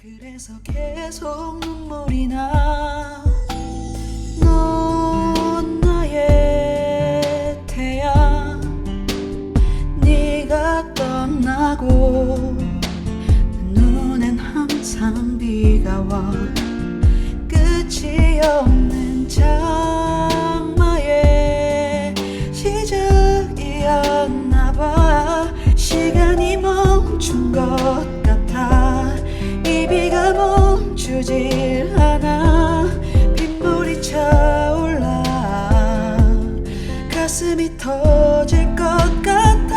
그래서 계속 눈물이 나. 넌 나의 태양. 네가 떠나고 눈엔 항상 비가 와. 끝이 없 멈추질 않아. 빗물이 차올라. 가슴이 터질 것 같아.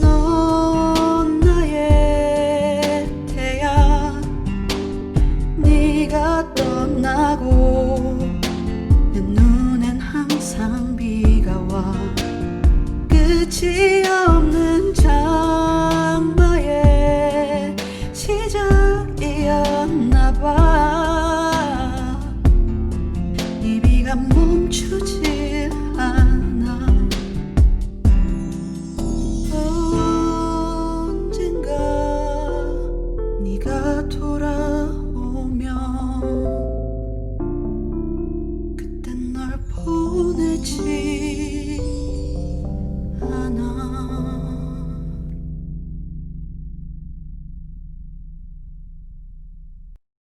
넌 나의 태양. 네가 떠나고 내 눈엔 항상 비가 와 끝이 시작이었나 봐 이 비가 멈추질 않아. 언젠가 네가 돌아오면 그땐 널 보내지